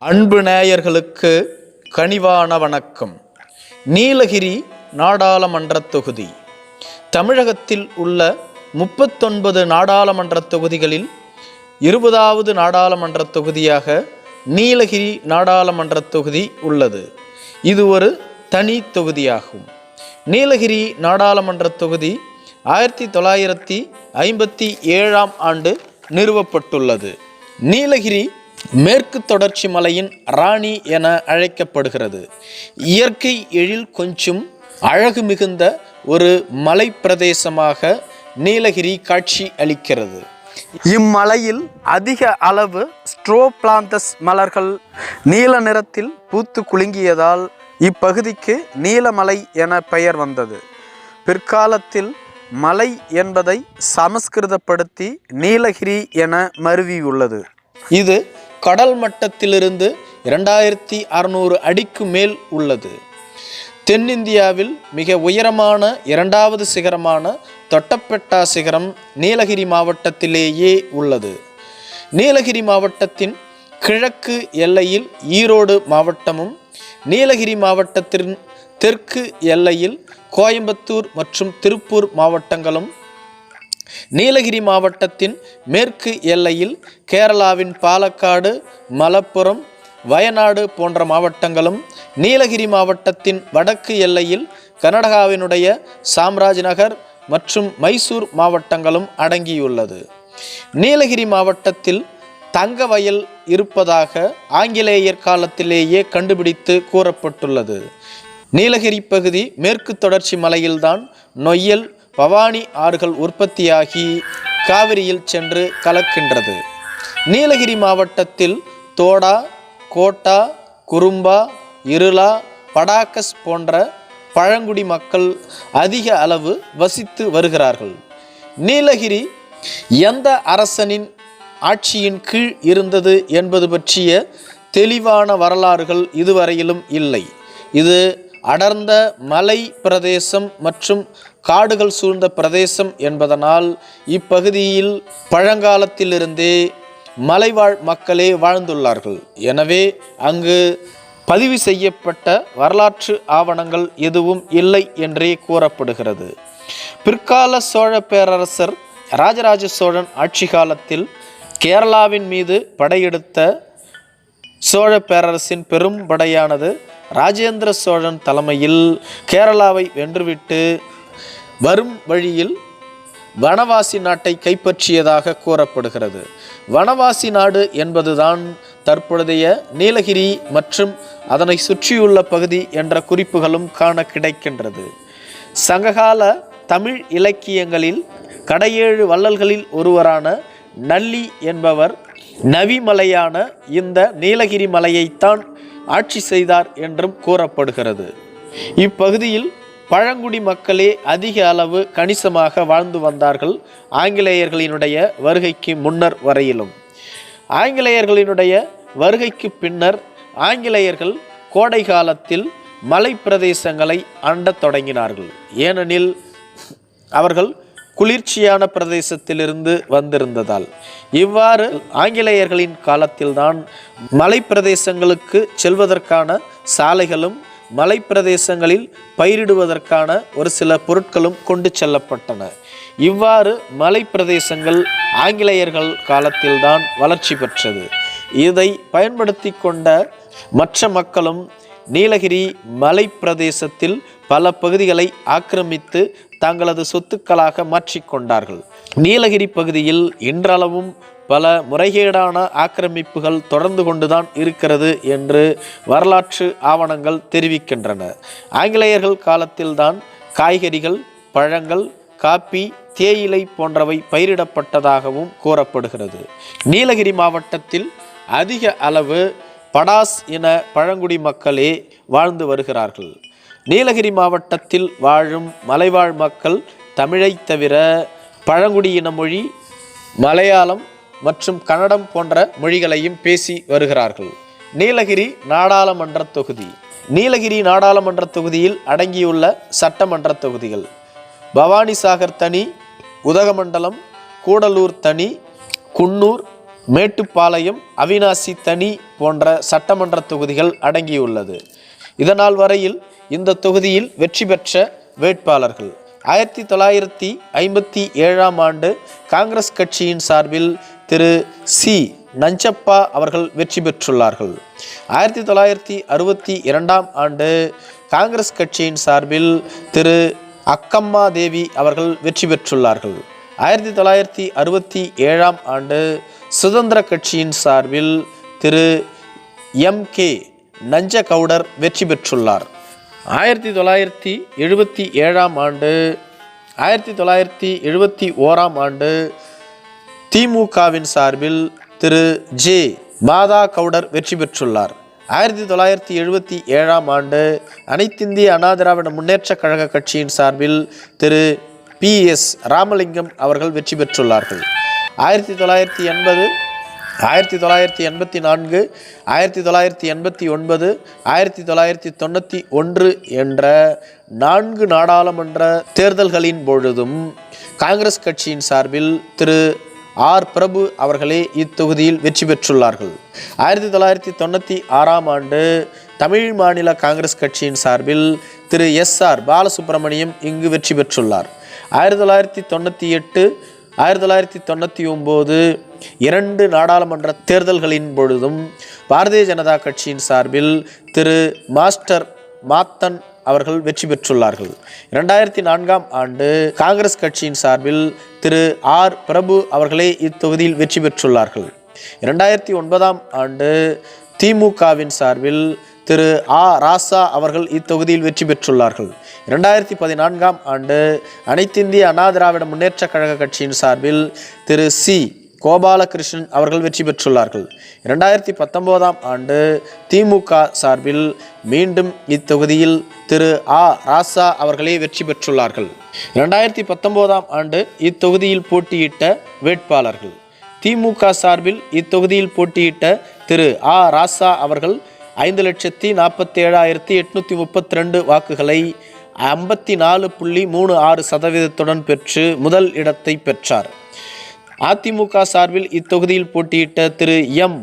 அன்பு நேயர்களுக்கு கனிவான வணக்கம். நீலகிரி நாடாளுமன்ற தொகுதி. தமிழகத்தில் உள்ள முப்பத்தொன்பது நாடாளுமன்ற தொகுதிகளில் இருபதாவது நாடாளுமன்ற தொகுதியாக நீலகிரி நாடாளுமன்ற தொகுதி உள்ளது. இது ஒரு தனி தொகுதியாகும். நீலகிரி நாடாளுமன்ற தொகுதி ஆயிரத்தி தொள்ளாயிரத்தி ஐம்பத்தி ஏழாம் ஆண்டு நிறுவப்பட்டுள்ளது. நீலகிரி மேற்கு தொடர்ச்சி மலையின் ராணி என அழைக்கப்படுகிறது. இயற்கை எழில் கொஞ்சம் அழகு மிகுந்த ஒரு மலை பிரதேசமாக நீலகிரி காட்சி அளிக்கிறது. இம்மலையில் அதிக அளவு ஸ்ட்ரோபிளாந்தஸ் மலர்கள் நீல நிறத்தில் பூத்து குலுங்கியதால் இப்பகுதிக்கு நீலமலை என பெயர் வந்தது. பிற்காலத்தில் மலை என்பதை சமஸ்கிருதப்படுத்தி நீலகிரி என மருவியுள்ளது. இது கடல் மட்டத்திலிருந்து இரண்டாயிரத்தி அறுநூறு அடிக்கு மேல் உள்ளது. தென்னிந்தியாவில் மிக உயரமான இரண்டாவது சிகரமான தொட்டப்பெட்டா சிகரம் நீலகிரி மாவட்டத்திலேயே உள்ளது. நீலகிரி மாவட்டத்தின் கிழக்கு எல்லையில் ஈரோடு மாவட்டமும் நீலகிரி மாவட்டத்தின் தெற்கு எல்லையில் கோயம்புத்தூர் மற்றும் திருப்பூர் மாவட்டங்களும் நீலகிரி மாவட்டத்தின் மேற்கு எல்லையில் கேரளாவின் பாலக்காடு மலப்புரம் வயநாடு போன்ற மாவட்டங்களும் நீலகிரி மாவட்டத்தின் வடக்கு எல்லையில் கர்நாடகாவினுடைய சாம்ராஜ் நகர் மற்றும் மைசூர் மாவட்டங்களும் அடங்கியுள்ளது. நீலகிரி மாவட்டத்தில் தங்க வயல் இருப்பதாக ஆங்கிலேயர் காலத்திலேயே கண்டுபிடித்து கூறப்பட்டுள்ளது. நீலகிரி பகுதி மேற்கு தொடர்ச்சி மலையில்தான் நொய்யல் பவானி ஆறுகள் உற்பத்தியாகி காவிரியில் சென்று கலக்கின்றது. நீலகிரி மாவட்டத்தில் தோடா கோட்டா குறும்பா இருளா படாக்கஸ் போன்ற பழங்குடி மக்கள் அதிக அளவு வசித்து வருகிறார்கள். நீலகிரி எந்த அரசனின் ஆட்சியின் கீழ் இருந்தது என்பது பற்றிய தெளிவான வரலாறுகள் இதுவரையிலும் இல்லை. இது அடர்ந்த மலை பிரதேசம் மற்றும் காடுகள் சூழ்ந்த பிரதேசம் என்பதனால் இப்பகுதியில் பழங்காலத்திலிருந்தே மலைவாழ் மக்களே வாழ்ந்துள்ளார்கள். எனவே அங்கு பதிவு செய்யப்பட்ட வரலாற்று ஆவணங்கள் எதுவும் இல்லை என்றே கூறப்படுகிறது. பிற்கால சோழ பேரரசர் ராஜராஜ சோழன் ஆட்சி காலத்தில் கேரளாவின் மீது படையெடுத்த சோழ பேரரசின் பெரும் படையானது ராஜேந்திர சோழன் தலைமையில் கேரளாவை வென்றுவிட்டு வரும் வழியில் வனவாசி நாட்டை கைப்பற்றியதாக கூறப்படுகிறது. வனவாசி நாடு என்பதுதான் தற்பொழுதைய நீலகிரி மற்றும் அதனை சுற்றியுள்ள பகுதி என்ற குறிப்புகளும் காண கிடைக்கின்றது. சங்ககால தமிழ் இலக்கியங்களில் கடையேழு வள்ளல்களில் ஒருவரான நல்லி என்பவர் நவிமலையான இந்த நீலகிரி மலையைத்தான் ஆட்சி செய்தார் என்றும் கூறப்படுகிறது. இப்பகுதியில் பழங்குடி மக்களே அதிக அளவு கணிசமாக வாழ்ந்து வந்தார்கள் ஆங்கிலேயர்களினுடைய வருகைக்கு முன்னர் வரையிலும். ஆங்கிலேயர்களினுடைய வருகைக்கு பின்னர் ஆங்கிலேயர்கள் கோடை காலத்தில் மலை பிரதேசங்களை அண்டத் தொடங்கினார்கள். ஏனெனில் அவர்கள் குளிர்ச்சியான பிரதேசத்திலிருந்து வந்திருந்ததால். இவ்வாறு ஆங்கிலேயர்களின் காலத்தில்தான் மலை பிரதேசங்களுக்கு செல்வதற்கான சாலைகளும் மலைப்பிரதேசங்களில் பயிரிடுவதற்கான ஒரு சில பொருட்களும் கொண்டு செல்லப்பட்டன. இவ்வாறு மலைப்பிரதேசங்கள் ஆங்கிலேயர்கள் காலத்தில்தான் வளர்ச்சி பெற்றது. இதை பயன்படுத்தி கொண்ட மற்ற மக்களும் நீலகிரி மலை பிரதேசத்தில் பல பகுதிகளை ஆக்கிரமித்து தங்களது சொத்துக்களாக மாற்றிக்கொண்டார்கள் நீலகிரி பகுதியில் இன்றளவும் பல முறைகேடான ஆக்கிரமிப்புகள் தொடர்ந்து கொண்டுதான் இருக்கிறது என்று வரலாற்று ஆவணங்கள் தெரிவிக்கின்றன. ஆங்கிலேயர்கள் காலத்தில்தான் காய்கறிகள் பழங்கள் காப்பி தேயிலை போன்றவை பயிரிடப்பட்டதாகவும் கூறப்படுகிறது. நீலகிரி மாவட்டத்தில் அதிக அளவு படாஸ் இன பழங்குடி மக்களே வாழ்ந்து வருகிறார்கள். நீலகிரி மாவட்டத்தில் வாழும் மலைவாழ் மக்கள் தமிழைத் தவிர பழங்குடியின மொழி மலையாளம் மற்றும் கன்னடம் போன்ற மொழிகளையும் பேசி வருகிறார்கள். நீலகிரி நாடாளுமன்ற தொகுதி. நீலகிரி நாடாளுமன்ற தொகுதியில் அடங்கியுள்ள சட்டமன்ற தொகுதிகள். பவானிசாகர் தனி உதகமண்டலம் கூடலூர் தனி குன்னூர் மேட்டுப்பாளையம் அவினாசி தனி போன்ற சட்டமன்ற தொகுதிகள் அடங்கியுள்ளது. இதனால் வரையில் இந்த தொகுதியில் வெற்றி பெற்ற வேட்பாளர்கள். ஆயிரத்தி தொள்ளாயிரத்தி ஐம்பத்தி ஏழாம் ஆண்டு காங்கிரஸ் கட்சியின் சார்பில் திரு சி. நஞ்சப்பா அவர்கள் வெற்றி பெற்றுள்ளார்கள். ஆயிரத்தி தொள்ளாயிரத்தி அறுபத்தி இரண்டாம் ஆண்டு காங்கிரஸ் கட்சியின் சார்பில் திரு அக்கம்மா தேவி அவர்கள் வெற்றி பெற்றுள்ளார்கள். ஆயிரத்தி தொள்ளாயிரத்தி அறுபத்தி ஏழாம் ஆண்டு சுதந்திர கட்சியின் சார்பில் திரு எம். கே. நஞ்சகவுடர் வெற்றி பெற்றுள்ளார். ஆயிரத்தி தொள்ளாயிரத்தி எழுபத்தி ஏழாம் ஆண்டு ஆயிரத்தி தொள்ளாயிரத்தி எழுபத்தி ஓராம் ஆண்டு திமுகவின் சார்பில் திரு. ஜே. மாதா கவுடர் வெற்றி பெற்றுள்ளார். ஆயிரத்தி தொள்ளாயிரத்தி எழுபத்தி ஏழாம் ஆண்டு அனைத்திந்திய அண்ணா திராவிட முன்னேற்றக் கழக கட்சியின் சார்பில் திரு. பி. எஸ். ராமலிங்கம் அவர்கள் வெற்றி பெற்றுள்ளார்கள். ஆயிரத்தி தொள்ளாயிரத்தி எண்பது ஆயிரத்தி தொள்ளாயிரத்தி எண்பத்தி நான்கு ஆயிரத்தி தொள்ளாயிரத்தி எண்பத்தி ஒன்பது ஆயிரத்தி தொள்ளாயிரத்தி தொண்ணூற்றி ஒன்று என்ற நான்கு நாடாளுமன்ற தேர்தல்களின் பொழுதும் காங்கிரஸ் கட்சியின் சார்பில் திரு. ஆர். பிரபு அவர்களே இத்தொகுதியில் வெற்றி பெற்றுள்ளார்கள். ஆயிரத்தி தொள்ளாயிரத்தி தொண்ணூற்றி ஆறாம் ஆண்டு தமிழ் மாநில காங்கிரஸ் கட்சியின் சார்பில் திரு. எஸ். ஆர். பாலசுப்ரமணியம் இங்கு வெற்றி பெற்றுள்ளார். ஆயிரத்தி தொள்ளாயிரத்தி தொண்ணூற்றி எட்டு ஆயிரத்தி தொள்ளாயிரத்தி தொண்ணூற்றி ஒம்பது இரண்டு நாடாளுமன்ற தேர்தல்களின் பொழுதும் பாரதிய ஜனதா கட்சியின் சார்பில் திரு. மாஸ்டர் மாத்தன் அவர்கள் வெற்றி பெற்றுள்ளார்கள். இரண்டாயிரத்தி நான்காம் ஆண்டு காங்கிரஸ் கட்சியின் சார்பில் திரு ஆர். பிரபு அவர்களே இத்தொகுதியில் வெற்றி பெற்றுள்ளார்கள். இரண்டாயிரத்தி ஒன்பதாம் ஆண்டு திமுகவின் சார்பில் திரு ஆ. ராசா அவர்கள் இத்தொகுதியில் வெற்றி பெற்றுள்ளார்கள். இரண்டாயிரத்தி பதினான்காம் ஆண்டு அனைத்திந்திய அண்ணா திராவிட முன்னேற்றக் கழக கட்சியின் சார்பில் திரு சி. கோபாலகிருஷ்ணன் அவர்கள் வெற்றி பெற்றுள்ளார்கள். இரண்டாயிரத்தி பத்தொம்போதாம் ஆண்டு திமுக சார்பில் மீண்டும் இத்தொகுதியில் திரு ஆ. ராசா அவர்களே வெற்றி பெற்றுள்ளார்கள். இரண்டாயிரத்தி பத்தொம்போதாம் ஆண்டு இத்தொகுதியில் போட்டியிட்ட வேட்பாளர்கள். திமுக சார்பில் இத்தொகுதியில் போட்டியிட்ட திரு ஆ. ராசா அவர்கள் ஐந்து லட்சத்தி நாற்பத்தி ஏழாயிரத்தி எட்நூற்றி முப்பத்தி ரெண்டு வாக்குகளை ஐம்பத்தி நாலு புள்ளி மூணு ஆறு சதவீதத்துடன் பெற்று முதல் இடத்தை பெற்றார். அதிமுக சார்பில் இத்தொகுதியில் போட்டியிட்ட திரு எம்.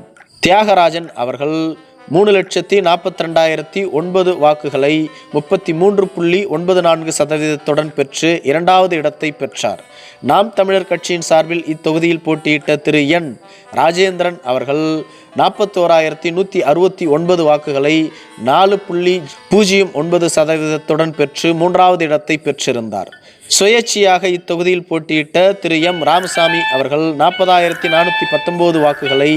தியாகராஜன் அவர்கள் மூணு லட்சத்தி நாற்பத்தி ரெண்டாயிரத்தி ஒன்பது வாக்குகளை முப்பத்தி மூன்று புள்ளி ஒன்பது நான்கு சதவீதத்துடன் பெற்று இரண்டாவது இடத்தை பெற்றார். நாம் தமிழர் கட்சியின் சார்பில் இத்தொகுதியில் போட்டியிட்ட திரு என். ராஜேந்திரன் அவர்கள் நாற்பத்தோராயிரத்தி நூற்றி அறுபத்தி ஒன்பது வாக்குகளை நாலு புள்ளி பூஜ்ஜியம் ஒன்பது சதவீதத்துடன் பெற்று மூன்றாவது இடத்தை பெற்றிருந்தார். சுயேட்சையாக இத்தொகுதியில் போட்டியிட்ட திரு எம். ராமசாமி அவர்கள் நாற்பதாயிரத்தி நானூற்றி பத்தொம்போது வாக்குகளை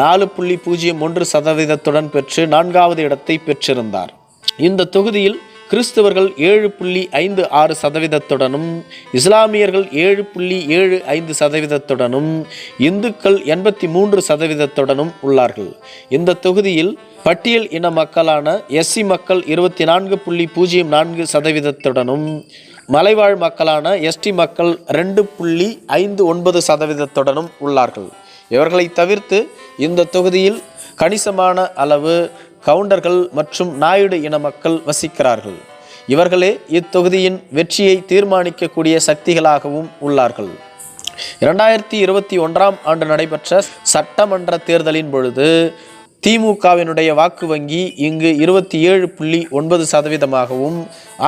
நாலு புள்ளி பூஜ்ஜியம் ஒன்று சதவீதத்துடன் பெற்று நான்காவது இடத்தை பெற்றிருந்தார். இந்த தொகுதியில் கிறிஸ்தவர்கள் ஏழு புள்ளி ஐந்து ஆறு சதவீதத்துடனும் இஸ்லாமியர்கள் ஏழு புள்ளி ஏழு ஐந்து சதவீதத்துடனும் இந்துக்கள் எண்பத்தி மூன்று சதவீதத்துடனும் உள்ளார்கள். இந்த தொகுதியில் பட்டியல் இன மக்களான எஸ்சி மக்கள் இருபத்தி நான்கு புள்ளி பூஜ்ஜியம் நான்கு சதவீதத்துடனும் மலைவாழ் மக்களான எஸ்டி மக்கள் ரெண்டு புள்ளி ஐந்து ஒன்பது சதவீதத்துடனும் உள்ளார்கள். இவர்களை தவிர்த்து இந்த தொகுதியில் கணிசமான அளவு கவுண்டர்கள் மற்றும் நாயுடு இன மக்கள் வசிக்கிறார்கள். இவர்களே இத்தொகுதியின் வெற்றியை தீர்மானிக்கக்கூடிய சக்திகளாகவும் உள்ளார்கள். இரண்டாயிரத்தி இருபத்தி ஒன்றாம் ஆண்டு நடைபெற்ற சட்டமன்ற தேர்தலின் பொழுது திமுகவினுடைய வாக்கு வங்கி இங்கு இருபத்தி ஏழு புள்ளி ஒன்பது சதவீதமாகவும்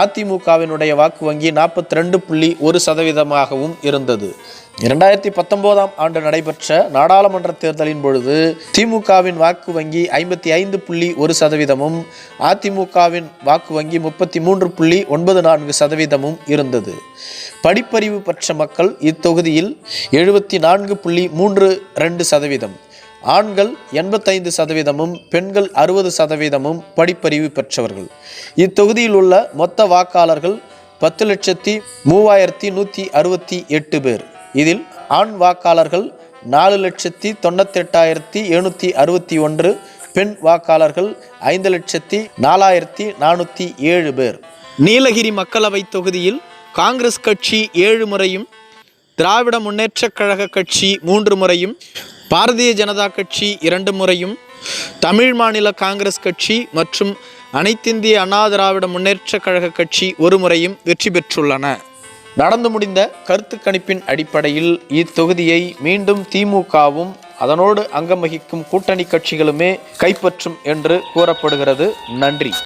அதிமுகவினுடைய வாக்கு வங்கி நாற்பத்தி ரெண்டு புள்ளி ஒரு சதவீதமாகவும் இருந்தது. இரண்டாயிரத்தி பத்தொன்பதாம் ஆண்டு நடைபெற்ற நாடாளுமன்ற தேர்தலின் பொழுது திமுகவின் வாக்கு வங்கி ஐம்பத்தி ஐந்து புள்ளி ஒரு சதவீதமும் அதிமுகவின் வாக்கு வங்கி முப்பத்தி மூன்று புள்ளி ஒன்பது நான்கு சதவீதமும் இருந்தது. படிப்பறிவு பெற்ற மக்கள் இத்தொகுதியில் எழுபத்தி நான்கு புள்ளி மூன்று ரெண்டு சதவீதம். ஆண்கள் எண்பத்தைந்து சதவீதமும் பெண்கள் அறுபது சதவீதமும் படிப்பறிவு பெற்றவர்கள். இத்தொகுதியில் உள்ள மொத்த வாக்காளர்கள் பத்து லட்சத்தி மூவாயிரத்தி நூற்றி அறுபத்தி எட்டு பேர். இதில் ஆண் வாக்காளர்கள் நாலு லட்சத்தி தொண்ணூத்தெட்டாயிரத்தி எழுநூற்றி அறுபத்தி ஒன்று பெண் வாக்காளர்கள் ஐந்து லட்சத்தி நாலாயிரத்தி நானூற்றி ஏழு பேர். நீலகிரி மக்களவை தொகுதியில் காங்கிரஸ் கட்சி ஏழு முறையும் திராவிட முன்னேற்றக் கழக கட்சி மூன்று முறையும் பாரதிய ஜனதா கட்சி இரண்டு முறையும் தமிழ் மாநில காங்கிரஸ் கட்சி மற்றும் அனைத்திந்திய அண்ணா திராவிட முன்னேற்றக் கழக கட்சி ஒரு முறையும் வெற்றி பெற்றுள்ளன. நடந்து முடிந்த கருத்து கணிப்பின் அடிப்படையில் இத்தொகுதியை மீண்டும் திமுகவும் அதனோடு அங்கம் வகிக்கும் கூட்டணி கட்சிகளுமே கைப்பற்றும் என்று கூறப்படுகிறது. நன்றி.